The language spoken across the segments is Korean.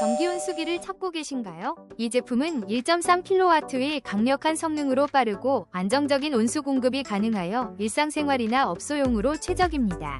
전기온수기를 찾고 계신가요? 이 제품은 1.3kW의 강력한 성능으로 빠르고 안정적인 온수 공급이 가능하여 일상생활이나 업소용으로 최적입니다.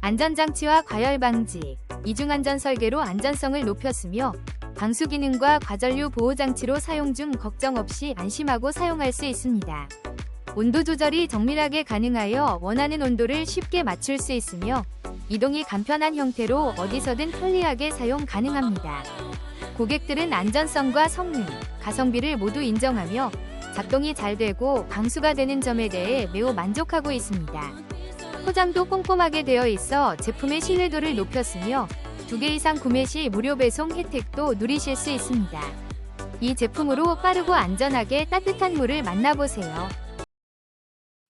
안전장치와 과열 방지, 이중안전 설계로 안전성을 높였으며 방수 기능과 과전류 보호 장치로 사용 중 걱정 없이 안심하고 사용할 수 있습니다. 온도 조절이 정밀하게 가능하여 원하는 온도를 쉽게 맞출 수 있으며 이동이 간편한 형태로 어디서든 편리하게 사용 가능합니다. 고객들은 안전성과 성능, 가성비를 모두 인정하며 작동이 잘 되고 방수가 되는 점에 대해 매우 만족하고 있습니다. 포장도 꼼꼼하게 되어 있어 제품의 신뢰도를 높였으며 두개 이상 구매 시 무료 배송 혜택도 누리실 수 있습니다. 이 제품으로 빠르고 안전하게 따뜻한 물을 만나보세요.